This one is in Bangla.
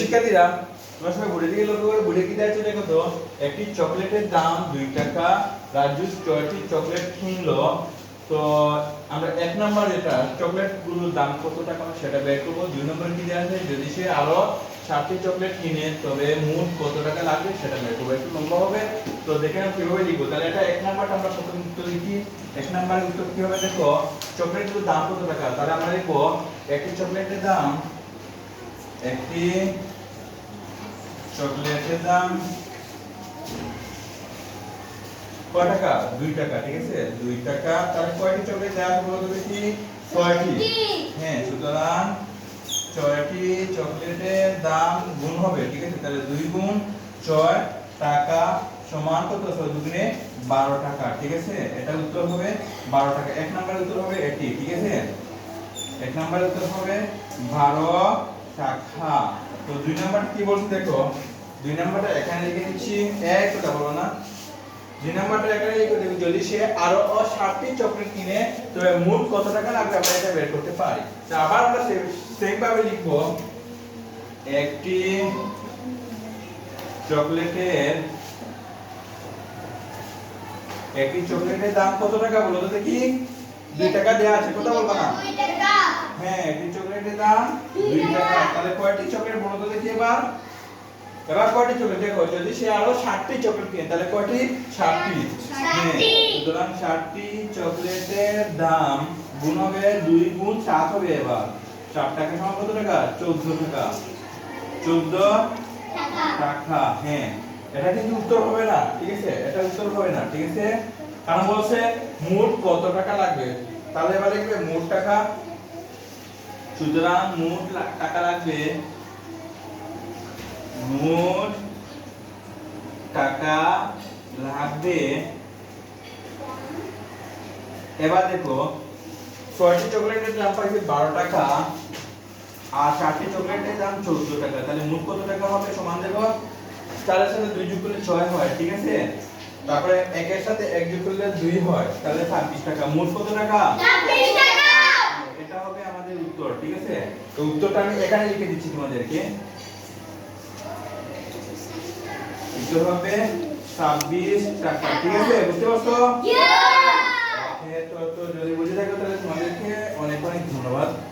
শিক্ষার্থীরা তোমরা সবাই বোর্ডের দিকে লক্ষ্য করে বোর্ডে কি দেওয়া দেখো তো? একটি চকলেটের দাম দুই টাকা, রাজু ছয়টি চকলেট কিনলো। তো আমরা এক নম্বর যেটা দাম কত টাকা সেটা বের করব। দুই নম্বর কি দেওয়া আছে? যদি সে আরও ষাটটি চকলেট কিনে, তবে মোট কত টাকা লাগবে সেটা বের করব। একটু লম্বা হবে। তো দেখে নাও কীভাবে লিখব। তাহলে এটা এক নাম্বারটা আমরা প্রথম উত্তর লিখি। এক উত্তর কি হবে? দেখো, চকলেটগুলোর দাম কত টাকা? তাহলে আমরা লিখব, একটি চকলেটের দাম একটি চকলেটের দাম কয় টাকা? দুই টাকা ঠিক আছে? দুই টাকা তাহলে কয়টি চকলেট দেওয়া বলতো দেখি। ছয়টি। হ্যাঁ সুতরাং ছয়টি চকলেটের দাম গুণ হবে ঠিক আছে? তাহলে দুই গুণ ছয় টাকা সমান কত? দুগুণে বারো টাকা ঠিক আছে? এটা উত্তর হবে বারো টাকা। এক নম্বরের উত্তর হবে এটি ঠিক আছে? এক নম্বরের উত্তর হবে বারো টাকা তো দুই নাম্বার কি বলছে দেখো? দুই নাম্বারটা এখানে বলো না। দুই নাম্বারটা এখানে লিখে যদি সে আরও চকলেট কিনে, তবে মোট কত টাকা লাগবে আমরা এটা বের করতে পারি। তো আবার আমরা সেম ভাবে লিখব। একটি চকলেটের একটি চকলেটের দাম কত টাকা বলো তো দেখি? দুই টাকা দেওয়া আছে কথা বলব না? দুই টাকা। তাহলে কয়টি চকলেট বলো তো দেখি এবার? এবার কয়টি চকলেট দেখো যদি সে আরও ষাটটি চকলেট কিনে তাহলে কয়টি? ষাটটি। সুতরাং ষাটটি চকলেটের দাম গুণ হবে দুই গুণ সাত হবে এবার। ষাট টাকা সমান কত টাকা? চোদ্দ টাকা। চোদ্দ টাকা হ্যাঁ। এটা কিন্তু উত্তর হবে না ঠিক আছে? এটা উত্তর হবে না ঠিক আছে? কারণ বলছে মোট কত টাকা লাগবে? তাহলে এবার লিখবে মোট টাকা সুতরাং মোট টাকা লাগবে, মোট টাকা লাগবে, এবার দেখো, ছয়টি চকলেটের দাম পাইছে বারো টাকা, আর ষাটটি চকলেটের দাম চোদ্দ টাকা। তাহলে মোট কত টাকা হবে সমান দেখো? চারের সাথে দুই যোগ করলে ছয় হয়, ঠিক আছে? তারপরে একের সাথে এক যোগ করলে দুই হয়, তাহলে ছাব্বিশ টাকা। মোট কত টাকা? উত্তর ঠিক আছে? তো উত্তরটা আমি এখানে লিখে দিচ্ছি তোমাদেরকে। উত্তর হবে ছাব্বিশ টাকা ঠিক আছে? বুঝতে পারছ?